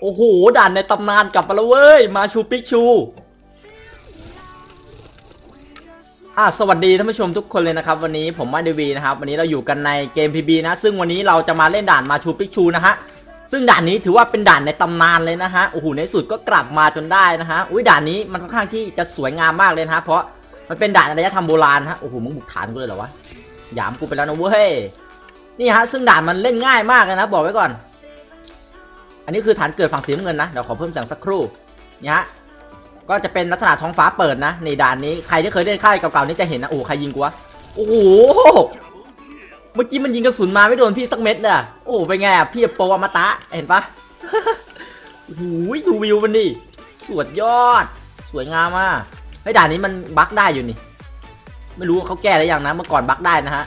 โอ้โหด่านในตำนานกลับมาแล้วเว้ย มาชูปิกชูอะสวัสดีท่านผู้ชมทุกคนเลยนะครับ วันนี้ผมมาเดวีนะครับ วันนี้เราอยู่กันในเกม PB นะ ซึ่งวันนี้เราจะมาเล่นด่านมาชูปิกชูนะฮะซึ่งด่านนี้ถือว่าเป็นด่านในตำนานเลยนะฮะโอ้โหในสุดก็กลับมาจนได้นะฮะอุ้ยด่านนี้มันค่อนข้างที่จะสวยงามมากเลยนะฮะเพราะมันเป็นด่านอารยธรรมโบราณฮะโอ้โหมึงบุกฐานกูเลยเหรอวะหยามกูไปแล้วนะเว้ยนี่ฮะซึ่งด่านมันเล่นง่ายมากเลยนะบอกไว้ก่อน อันนี้คือฐานเกิดฝั่งสีน้ำเงินนะ เดี๋ยวขอเพิ่มเสียงสักครู่นี่ฮะ ก็จะเป็นลักษณะท้องฟ้าเปิดนะ ในด่านนี้ ใครที่เคยเล่นค่ายเก่าๆนี่จะเห็นนะ โอ้ใครยิงกูวะ โอ้โห เมื่อกี้มันยิงกระสุนมาไม่โดนพี่สักเม็ดเลยโอ้โหเป็นไงอะพี่โปอมตะ เห็นปะโอ้โหดูวิวมันดิสวยยอด สวยงามมากไอ้ด่านนี้มันบั๊กได้อยู่นี่ ไม่รู้เขาแก้หรือยังนะ เมื่อก่อนบั๊กได้นะฮะ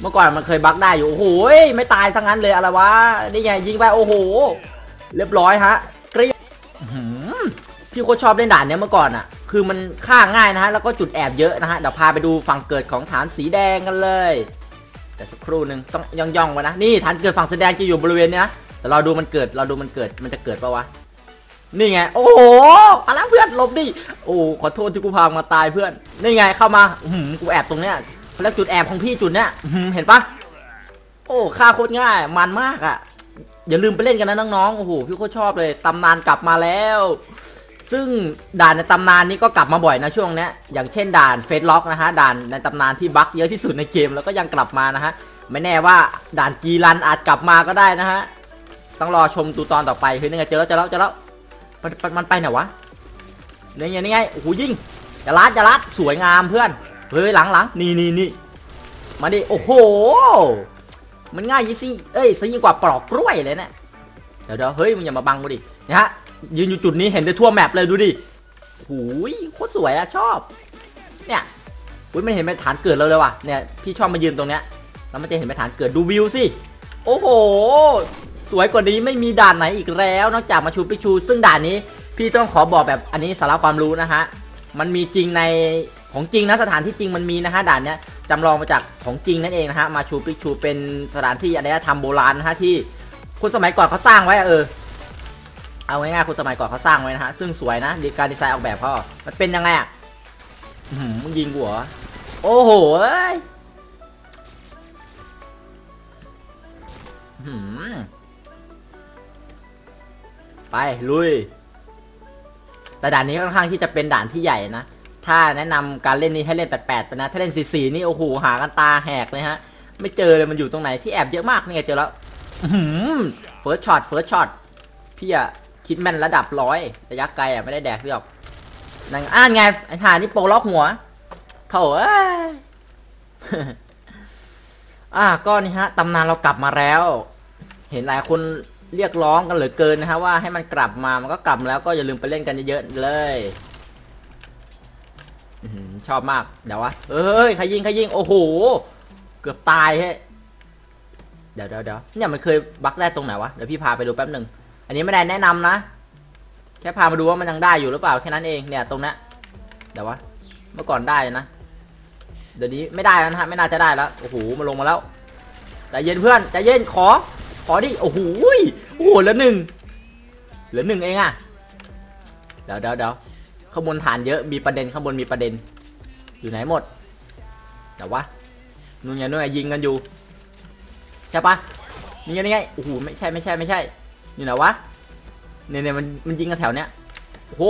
เมื่อก่อนมันเคยบั๊กได้อยู่โอ้โหไม่ตายทั้งนั้นเลยอะไรวะนี่ไงยิงไปโอ้โห เรียบร้อยฮะกรียบอื้อหือพี่โคชอบเล่นด่านเนี้ยเมื่อก่อนอะ คือมันฆ่าง่ายนะฮะแล้วก็จุดแอบเยอะนะฮะเดี๋ยวพาไปดูฝั่งเกิดของฐานสีแดงกันเลย แต่สักครู่หนึ่งต้องย่องย่องๆไว้นะนี่ฐานเกิดฝั่งสีแดงจะอยู่บริเวณเนี้ยแต่เราดูมันเกิดเราดูมันเกิดมันจะเกิดปะวะนี่ไง โอ้โหอะไรเพื่อนลบดิ โอ้ขอโทษที่กูพามาตายเพื่อน นี่ไงเข้ามาอื้อหือกูแอบตรงเนี้ย แล้วจุดแอบของพี่จุดเนี้ยเห็นปะโอ้ค่าโคตรง่าย มันมากอะ่ะ อย่าลืมไปเล่นกันนะน้องๆโอ้โหพี่โคตรชอบเลยตำนานกลับมาแล้ว ซึ่งด่านในตำนานนี้ก็กลับมาบ่อยนะช่วงเนี้ยอย่างเช่นด่านเฟสล็อกนะฮะด่านในตำนานที่บั๊กเยอะที่สุดในเกมแล้วก็ยังกลับมานะฮะไม่แน่ว่าด่านกีรันอาจกลับมาก็ได้นะฮะต้องรอชมตูตอนต่อไปเฮ้ยนี่ไงเจอแล้วเจอแล้วเจอแล้วมันมันไปไหนวะนี่ไงนี่ไงโอ้โหยิงจะลัดจะลัดสวยงามเพื่อน เฮ้ยหลังหลังนี่นี่นี่มาดิโอ้โห มันง่ายยิ่งสิเอ้ยซะยิ่งกว่าปลอกกล้วยเลยเนะี่ยเดี๋ยวเดี๋ยวเฮ้ยมึงอย่ามาบังกูดินะฮะยืนอยู่จุดนี้เห็นได้ทั่วแมปเลยดูดิหูยโคตรสวยอะชอบ เนี่ยอุ้ยมันเห็นเป็นฐานเกิดเราเลยว่ะเนี่ยพี่ชอบมายืนตรงเนี้ยแล้วมันจะเห็นเป็นฐานเกิดดูวิวสิโอ้โห สวยกว่านี้ไม่มีด่านไหนอีกแล้ว นอกจากมาชูปิชู ซึ่งด่านนี้ พี่ต้องขอบอกแบบอันนี้สาระความรู้นะฮะมันมีจริงใน ของจริงนะสถานที่จริงมันมีนะฮะด่านเนี้ยจำลองมาจากของจริงนั่นเองนะฮะมาชูปิชูเป็นสถานที่อารยธรรมโบราณนะฮะที่คนสมัยก่อนเขาสร้างไว้เออเอาง่ายๆคนสมัยก่อนเขาสร้างไว้นะฮะซึ่งสวยนะดีการดีไซน์ออกแบบเขามันเป็นยังไงอะหืมึงยิงกูเหรอโอ้โหเอ้ยไปลุยแต่ด่านนี้ค่อนข้างที่จะเป็นด่านที่ใหญ่นะ ถ้าแนะนำการเล่นนี้ให้เล่น 8 8 ไปนะ ถ้าเล่น 4 4 นี่โอ้โหหากันตาแหกเลยฮะ ไม่เจอเลยมันอยู่ตรงไหนที่แอบเยอะมากนี่ไงเจอแล้วเฟิร์สช็อตเฟิร์สช็อตพี่อะคิดแม่นระดับร้อยระยะไกลอะไม่ได้แดกพี่หรอกนั่งอ่านไงไอ้ห่านี่โปล็อกหัวโถอ้ยอะก็นี่ฮะตำนานเรากลับมาแล้ว เห็นหลายคนเรียกร้องกันเหลือเกินนะฮะว่าให้มันกลับมามันก็กลับแล้วก็อย่าลืมไปเล่นกันเยอะๆเลย ชอบมาก เดี๋ยววะเอ้ยใครยิงใครยิง โอ้โห เกือบตายเฮ้ยเดี๋ยวเดี๋ยวเดี๋ยวเนี่ยมันเคยบักได้ตรงไหนวะ เดี๋ยวพี่พาไปดูแป๊บหนึ่ง อันนี้ไม่ได้แนะนำนะ แค่พามาดูว่ามันยังได้อยู่หรือเปล่าแค่นั้นเอง เนี่ยตรงนี้เดี๋ยววะ เมื่อก่อนได้นะ เดี๋ยวนี้ไม่ได้แล้วนะฮะ ไม่น่าจะได้แล้ว โอ้โหมาลงมาแล้วใจเย็นเพื่อนใจเย็นขอ ขอดิ โอ้โห โอ้โหเหลือหนึ่งเหลือหนึ่งเองอะเดี๋ยวเดี๋ยวเดี๋ยว ข้างบนฐานเยอะมีประเด็นข้างบนมีประเด็น อยู่ไหนหมดเดี๋ยววะนู่นไงนู่นไงยิงกันอยู่ใช่ปะนี่ไงนี่ไงโอ้โหไม่ใช่ไม่ใช่ไม่ใช่ อยู่ไหนวะเนี่ยเนี่ยมันมันยิงกันแถวเนี้ยโอ้โห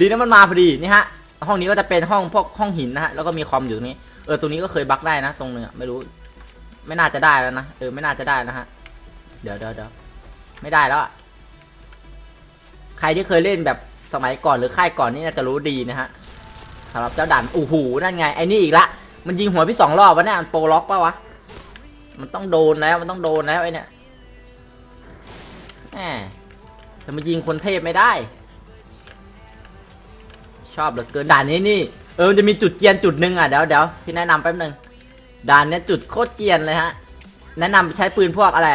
ดีนะมันมาพอดีนี่ฮะห้องนี้ก็จะเป็นห้องพวกห้องหินนะฮะแล้วก็มีคอมอยู่ตรงนี้เออตรงนี้ก็เคยบักได้นะตรงนึงอะไม่รู้ ไม่น่าจะได้แล้วนะเออไม่น่าจะได้นะฮะเดี๋ยวเดี๋ยวเดี๋ยวไม่ได้แล้วใครที่เคยเล่นแบบ สมัยก่อนหรือค่ายก่อนนี่น่าจะรู้ดีนะฮะสำหรับเจ้าด่านโอ้โหนั่นไงไอ้นี่อีกละมันยิงหัวพี่สองรอบวะเนี่ยมันโปรล็อกปะวะมันต้องโดนแล้วมันต้องโดนแล้วไอ้เนี่ยแหมแต่มันยิงคนเทพไม่ได้ ชอบเหลือเกินด่านนี้นี่เออมันจะมีจุดเกียนจุดหนึ่งอะเดี๋ยวเดี๋ยวพี่แนะนำแป๊บนึงด่านเนี้ยจุดโคตรเกียนเลยฮะแนะนำใช้ปืนพวกอะไร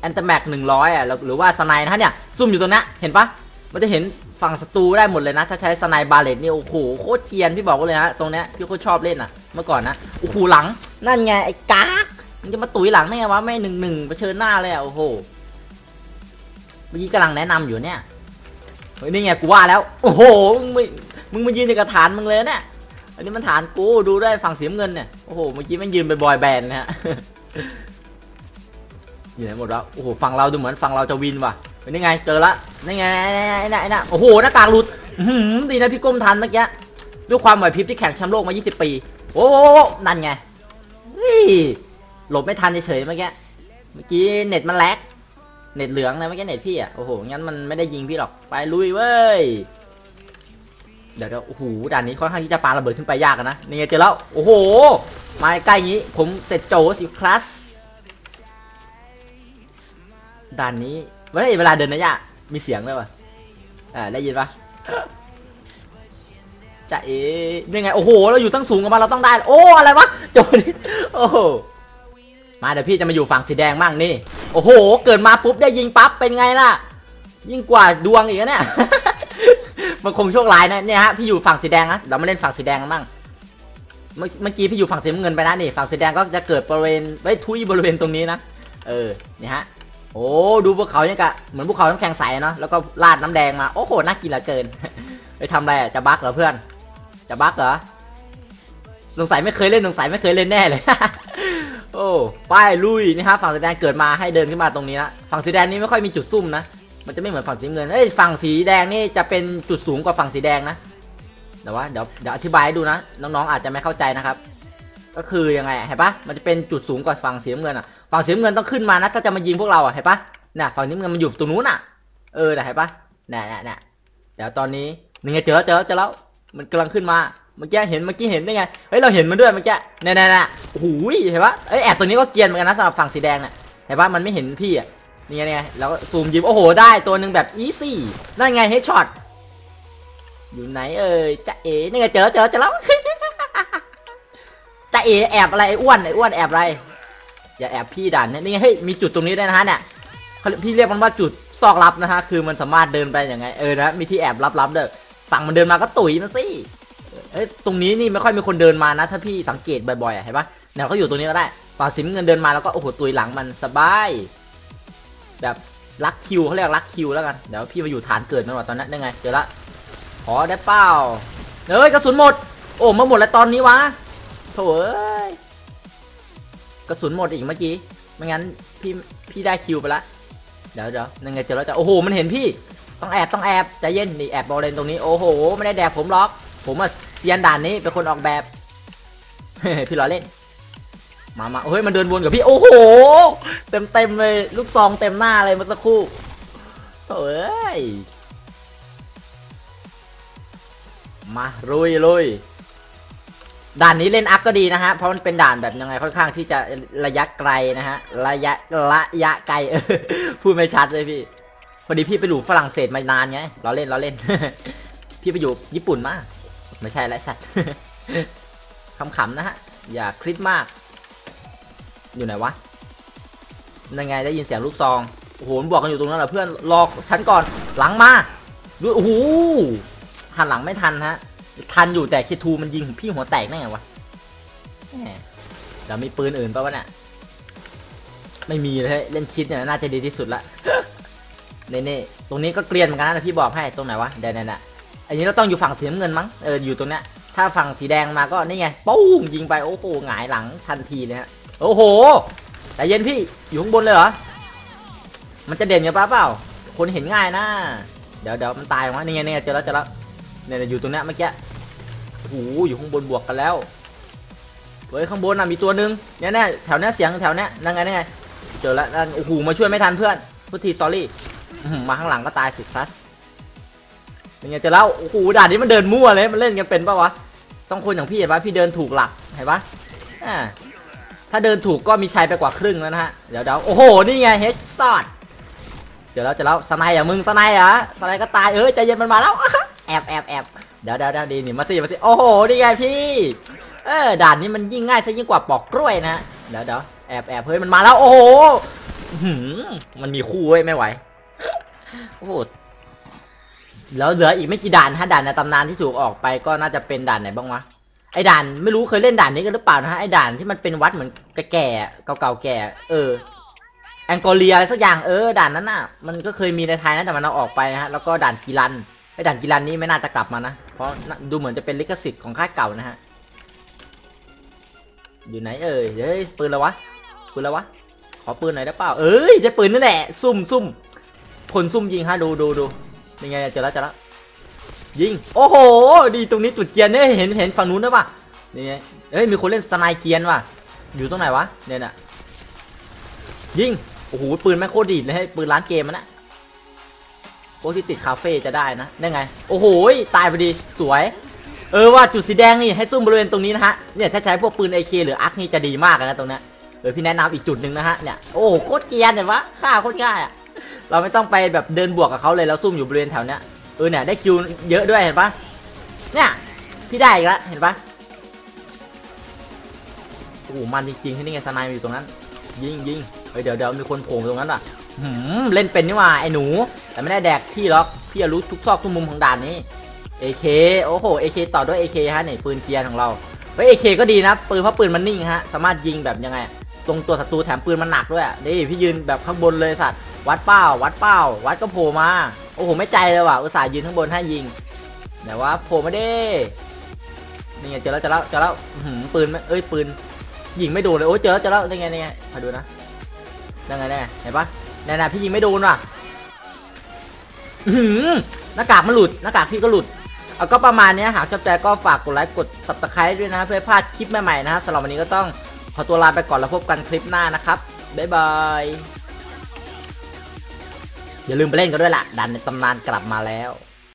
แอนตแม็กหนึ่งร้อยอะหรือว่าสไนนะฮะเนี่ยซุ่มอยู่ตรงนี้เห็นปะ มันจะเห็นฝั่งศัตรูได้หมดเลยนะ ถ้าใช้สไนบาเลตนี่โอ้โหโคตรเกียนพี่บอกไว้เลยฮะตรงเนี้ยพี่โคตรชอบเล่นอะเมื่อก่อนนะโอ้โหหลังนั่นไงไอ้กากมันจะมาตุ๋ยหลังได้ไงวะไม่หนึ่งหนึ่งเผชิญหน้าเลยอะโอ้โหเมื่อกี้กำลังแนะนำอยู่เนี่ยเฮ้ยนี่ไงกูว่าแล้วโอ้โหมึงม่มึงมายืนในกระฐานมึงเลยเนี่ยอันนี้มันฐานกูดูได้ฝั่งเสีน้ำเงินเนี่ยโอ้โหเมื่อกี้มันยืนไปบอยแบนด์นะฮะอยู่ไหนหมดแล้วโอ้โหฝั่งเราดูเหมือนฝั่งเราจะวินว่ะ เฮ้ยนี่ไงเจอละนี่ไงไอ้น่ะไอ้น่โอ้โหหน้ากากหลุดดีนะพี่ก้มทันเมื่อกี้ด้วยความไหวพริบที่แข่งแชมป์โลกมา 20 ปี โอ้โหนั่นไงหลบไม่ทันเฉยเมื่อกี้เมื่อกี้เน็ตมันแลกเน็ตเหลืองนะเมื่อกี้เน็ตพี่อะโอ้โหงั้นมันไม่ได้ยิงพี่หรอกไปลุยเว้ยเดี๋ยวโอ้โหด่านนี้ค่อนข้างที่จะปาระเบิดขึ้นไปยากนะนี่ไงเจอแล้วโอ้โหมาใกล้งนี้ผมเสร็จโจสิคลาสด่านนี้ เฮ้ยเวลาเดินนะยะมีเสียงด้วยวะอ่าได้ยินปะจะเอ๋ยังไงโอ้โหเราอยู่ตั้งสูงกับมันเราต้องได้ โอ้อะไรวะโจนี่โอ้โหมาเดี๋ยวพี่จะมาอยู่ฝั่งสีแดงมั่งนี่โอ้โห เกิดมาปุ๊บได้ยิงปั๊บเป็นไงล่ะ ยิ่งกว่าดวงอีกเนี่ยมันคงโชคร้ายนะเนี่ยฮะพี่อยู่ฝั่งสีแดงนะเรามาเล่นฝั่งสีแดงกันมั่งเมื่อกี้พี่อยู่ฝั่งสีน้ำเงินไปนะนี่ฝั่งสีแดงก็จะเกิดบริเวณไว้ทุยบริเวณตรงนี้นะเออเนี่ยฮะ โอ้ดูภูเขาเนี่ยกะเหมือนภูเขาน้ำแข็งใสเนาะแล้วก็ราดน้ำแดงมา โอ้โหน่ากินเหลือเกิน ไปทำอะไรจะบักเหรอเพื่อน จะบักเหรอสงสัยไม่เคยเล่นสงสัยไม่เคยเล่นแน่เลย โอ้ป้ายลุยนี่ฮะฝั่งสีแดงเกิดมาให้เดินขึ้นมาตรงนี้นะฝั่งสีแดงนี่ไม่ค่อยมีจุดซุ่มนะมันจะไม่เหมือนฝั่งสีเงินเอ้ยฝั่งสีแดงนี่จะเป็นจุดสูงกว่าฝั่งสีแดงนะแต่ว่าเดี๋ยวเดี๋ยวอธิบายให้ดูนะน้องๆอาจจะไม่เข้าใจนะครับ ก็คือยังไงเห็นปะมันจะเป็นจุดสูงกว่าฝั่งสีน้ำเงินอะฝั่งสีน้ำเงินต้องขึ้นมานะถ้าจะมายิงพวกเราอะเห็นปะน่ะฝั่งสีน้มันอยู่ตรงนู้นอะ เออน่เห็นปะน่ะน่ะน่ะเดี๋ยวตอนนี้นี่ไงเจอเจอเจอแล้วมันกำลังขึ้นมาเมื่อกี้เห็นเมื่อกี้เห็นได้ไงเฮ้ยเราเห็นมันด้วยเมื่อกี้เนี่ยเนี่ยเนี่ยโอ้โหเห็นปะเอ้ยแอบตัวนี้ก็เกียนเหมือนกันนะสำหรับฝั่งสีแดงเนี่ยเห็นปะมันไม่เห็นพี่อะนี่ไงนี่ไงแล้วซูมยิมโอ้โหได้ตัวหนึ่งแบบอีซี่นั่นไงเฮดช็อตอยู่ไหนเอ่ยจะเอ๋นี่ไงเจอเจอเจอแล้ว จะเอแอบอะไรไอ้อ้วนไอ้อ้วนแอบอะไร อย่าแอบพี่ดันเนี่ยนี่ไงเฮ้ยมีจุดตรงนี้ด้วยนะฮะเนี่ยพี่เรียกมันว่าจุดซอกลับนะฮะคือมันสามารถเดินไปอย่างไงเออนะมีที่แอบลับๆเด้อฝั่งมันเดินมาก็ตุ๋ยมันสิเอ้ยตรงนี้นี่ไม่ค่อยมีคนเดินมานะ ถ้าพี่สังเกตบ่อยๆเห็นปะเนี่ยเขาอยู่ตรงนี้ก็ได้ฝั่งสีน้ำเงินเดินมาแล้วก็โอ้โหตุยหลังมันสบาย แบบลักคิวเขาเรียกลักคิวแล้วกันเดี๋ยวพี่มาอยู่ฐานเกิดมันว่าตอนนั้นได้ไงเจอละขอได้เปล่าเฮ้ยกระสุนหมด โอ้มาหมดแล้วตอนนี้วะ ถเอ้ยกระสุนหมดอีกเมื่อกี้ ไม่งั้นพี่พี่ได้คิวไปละ เดี๋ยวเดี๋ยวยังไงเจอแล้วจะโอ้โห มันเห็นพี่ ต้องแอบต้องแอบใจเย็นนี่แอบบอลเลนตรงนี้ โอ้โห ไม่ได้แดกผมหรอก ผมอะเซียนด่านนี้เป็นคนออกแบบ พี่ล้อเล่น มามาเฮ้ย มันเดินวนกับพี่ โอ้โห เต็มเต็มเลย ลูกซองเต็มหน้าเลยเมื่อสักครู่โอ้ย มาลุยลุย ด่านนี้เล่นอัพก็ดีนะฮะ เพราะมันเป็นด่านแบบยังไงค่อนข้างที่จะระยะไกลนะฮะ ระยะระยะไกลพูดไม่ชัดเลยพี่ พอดีพี่ไปอยู่ฝรั่งเศสมานานไง เราเล่นเราเล่น พี่ไปอยู่ญี่ปุ่นมา ไม่ใช่แล้วสัตว์ขำๆนะฮะ อย่าคลิปมาก อยู่ไหนวะนั่นไงได้ยินเสียงลูกซอง โอ้โหมันบอกกันอยู่ตรงนั้นแหละเพื่อน รอฉันก่อน หลังมาดูโอ้โหหันหลังไม่ทันฮะ ทันอยู่แต่คิทูมันยิงพี่หัวแตกได้ไงวะเดี๋ยวมีปืนอื่นป่าวะเนี่ยไม่มีเลยเล่นคิดเนี่ยน่าจะดีที่สุดละเน่เน่ตรงนี้ก็เกลียนเหมือนกันนะพี่บอกให้ตรงไหนวะเดี๋ยวเนี่ยนะอันนี้เราต้องอยู่ฝั่งสีน้ำเงินมั้งเอออยู่ตรงเนี้ยถ้าฝั่งสีแดงมาก็นี่ไงปุ้งยิงไปโอ้โหหงายหลังทันทีเลยฮะโอ้โหแต่เย็นพี่อยู่ข้างบนเลยเหรอมันจะเด่นกันปะเปล่า คนเห็นง่ายนะ เดี๋ยวเดี๋ยวมันตายวะนี่ไงนี่ไงเจอแล้วเจอแล้ว เนี่ยอยู่ตรงนี้เมื่อกี้โอ้โหอยู่ข้างบนบวกกันแล้วเฮ้ยข้างบนน่ะมีตัวหนึงเนี่ยเนี่ยแถวเนี้ยเสียงแถวเนี้ยนั่นไงนั่นไงเจอแล้วนั่นโอ้โหมาช่วยไม่ทันเพื่อนพุทธีสตอรี่มาข้างหลังก็ตายสิคลัสเป็นไงเจอแล้วโอ้โหด่านนี้มันเดินมั่วเลยมันเล่นกันเป็นปะวะต้องคนอย่างพี่เห็นปะพี่เดินถูกหลักเห็นปะอ่าถ้าเดินถูกก็มีชัยไปกว่าครึ่งแล้วนะฮะเดี๋ยวเดี๋ยวโอ้โหนี่ไงเฮดซอดเดี๋ยวแล้วจะแล้วสไนอะมึงสไนอะสไนก็ตายเอ้ยใจเย็นมันมาแล้ว แอบแอบแอบเดี๋ยวเดี๋ยวเดี๋ยวดีนี่มาสิมาสิโอ้โหนี่ไงพี่เออด่านนี้มันยิ่งง่ายซะยิ่งกว่าปอกกล้วยนะเดี๋ยวเดี๋ยวแอบแอบเฮ้ยมันมาแล้วโอ้โหมันมีคู่เว้ยไม่ไหวโอ้โหแล้วเหลืออีกไม่กี่ด่านฮะด่านในตำนานที่ถูกออกไปก็น่าจะเป็นด่านไหนบ้างวะไอ้ด่านไม่รู้เคยเล่นด่านนี้กันหรือเปล่านะฮะไอ้ด่านที่มันเป็นวัดเหมือนแก่เก่าๆแก่ เออแองโกเลียอะไรสักอย่างเออด่านนั้นน่ะ มันก็เคยมีในไทยนะแต่มันเอาออกไปนะฮะแล้วก็ด่านกีรัน ไอ้ด่านกีรันนี้ไม่น่าจะกลับมานะ เพราะดูเหมือนจะเป็นลิขสิทธิ์ของค่ายเก่านะฮะ อยู่ไหนเอ่ย เฮ้ยปืนแล้ววะ ปืนแล้ววะ ขอปืนหน่อยได้เปล่า เอ้ยจะปืนนั่นแหละ ซุ่มซุ่มคนซุ่มยิงฮะดูดูดูยังไงเจอแล้วเจอแล้ว ยิง โอ้โห ดีตรงนี้จุดเกียร์เนี่ยเห็นเห็นฝั่งนู้นด้วยป่ะนี่ไงเอ้ยมีคนเล่นสไนเกียร์ว่ะ อยู่ตรงไหนวะเนี่ยน่ะ ยิง โอ้โหปืนแม่โคตรดีดเลยให้ปืนร้านเกมมันนะ โอ้ที่ติดคาเฟ่จะได้นะได้ไง โอ้โหตายพอดีสวย เออว่าจุดสีแดงนี่ให้ซุ่มบริเวณตรงนี้นะฮะเนี่ยถ้าใช้พวกปืน AK หรืออาร์คนี่จะดีมากนะตรงเนี้ยเออพี่แนะนำอีกจุดหนึ่งนะฮะเนี่ยโอ้โหโคตรเกียนเห็นปะฆ่าโคตรง่ายอะเราไม่ต้องไปแบบเดินบวกกับเขาเลยแล้วซุ่มอยู่บริเวณแถวเนี้ยเออเนี่ยได้คิวเยอะด้วยเห็นปะเนี่ยพี่ได้อีกแล้วเห็นปะโอ้มันจริงๆที่นี่ไงสไนด์อยู่ตรงนั้น ยิงยิงเฮ้ยเดี๋ยวเดี๋ยวมีคนโผล่ตรงนั้นอะ เล่นเป็นนี่ว่าไอ้หนู แต่ไม่ได้แดกพี่หรอกพี่รู้ทุกซอกทุกมุมของด่านนี้ AK โอ้โห AK ต่อด้วย AK ฮะนี่ปืนเกียร์ของเราเฮ้ย AK ก็ดีนะปืนเพราะปืนมันนิ่งฮะสามารถยิงแบบยังไง ตรงตัวศัตรูแถมปืนมันหนักด้วยอะนี่พี่ยืนแบบข้างบนเลยสัตว์วัดเป้าวัดเป้าวัดก็โผล่มาโอ้โหไม่ใจเลยว่ะอุตส่าห์ยืนข้างบนให้ยิงแต่ว่าโผล่ไม่ได้นี่ไงเจอแล้วเจอแล้วเจอแล้วหือปืนเอ้ยปืนยิงไม่โดนเลยโอ้ยเจอแล้วเจอแล้วยังไงยังไงมาดูนะยังไงแน่เห็นปะ แน่ๆพี่ยิงไม่โดนว่ะหืมหน้ากากมันหลุดหน้ากากพี่ก็หลุดเอาก็ประมาณนี้หากชอบใจก็ฝากกดไลค์กดสับตะไคร้ด้วยนะเพื่อพลาดคลิปใหม่ๆนะฮะสำหรับวันนี้ก็ต้องขอตัวลาไปก่อนแล้วพบกันคลิปหน้านะครับบ๊ายบายอย่าลืมไปเล่นกันด้วยล่ะ ดันในตำนานกลับมาแล้ว